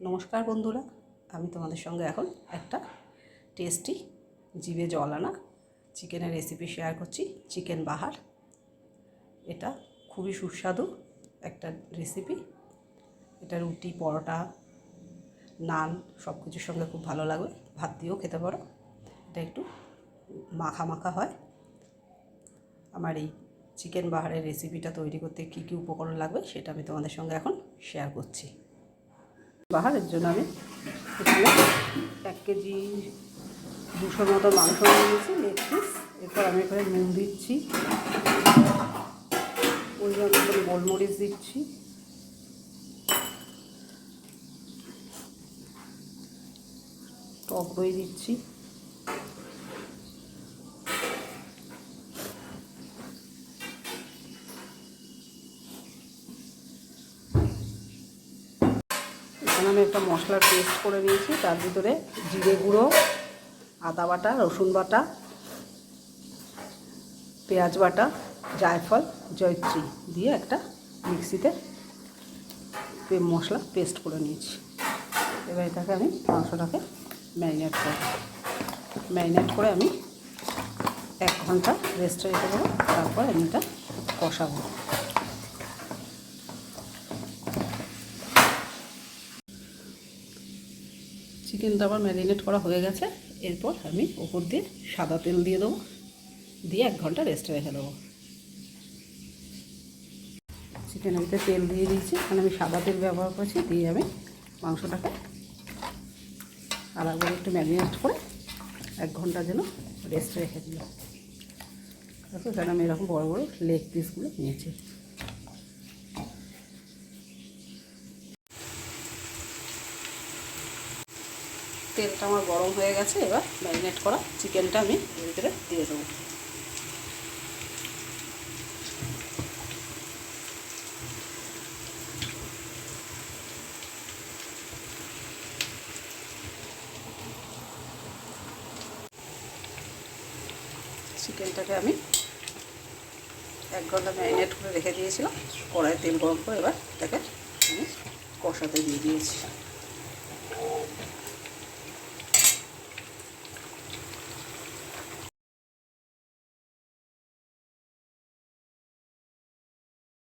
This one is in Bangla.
নমস্কার বন্ধুরা, আমি তোমাদের সঙ্গে এখন একটা টেস্টি জিভে জল আনা চিকেনের রেসিপি শেয়ার করছি, চিকেন বাহার। এটা খুবই সুস্বাদু একটা রেসিপি এটা রুটি, পরোটা, নান সব কিছুর সঙ্গে খুব ভালো লাগবে। ভাত দিয়েও খেতে পারো। এটা একটু মাখা মাখা হয়। আমার এই চিকেন বাহারের রেসিপিটা তৈরি করতে কী কী উপকরণ লাগবে সেটা আমি তোমাদের সঙ্গে এখন শেয়ার করছি। বাহারের জন্য আমি এখানে এক কেজি দুশোর মতো মাংস নিয়ে নিয়েছি, লেগ পিস। এরপর আমি এখানে নুন দিচ্ছি ওই জন্য গোলমরিচ দিচ্ছি। টক দই দিচ্ছি। এখানে আমি একটা মশলার পেস্ট করে নিয়েছি। তার ভিতরে জিরে গুঁড়ো, আদা বাটা, রসুন বাটা, পেঁয়াজ বাটা, জায়ফল, জয়ত্রী দিয়ে একটা মিক্সিতে মশলা পেস্ট করে নিয়েছি। এবার এটাকে আমি মাংসটাকে ম্যারিনেট করব ম্যারিনেট করে আমি এক ঘণ্টা রেস্টে রেখে দেবো। তারপর আমি এটা কষাবো। চিকেনটা আবার ম্যারিনেট করা হয়ে গেছে। এরপর আমি ওপর দিয়ে সাদা তেল দিয়ে দেবো। দিয়ে এক ঘণ্টা রেস্টে রেখে দেবো। চিকেনের ভিতরে তেল দিয়ে দিয়েছি। এখানে আমি সাদা তেল ব্যবহার করেছি। দিয়ে আমি মাংসটাকে আলাদা একটু ম্যারিনেট করে এক ঘণ্টা যেন রেস্টে রেখে এখানে আমি এরকম বড় বড় লেগ পিসগুলো নিয়েছি। তেলটা আমার গরম হয়ে গেছে, এবার ম্যারিনেট করা চিকেনটা আমি ভিতরে দিয়ে দেবো। চিকেনটাকে আমি এক ঘণ্টা ম্যারিনেট করে রেখে দিয়েছিলাম। কড়াইয়ে তেল গরম করে এবার এটাকে আমি কষাতে দিয়ে দিয়েছি।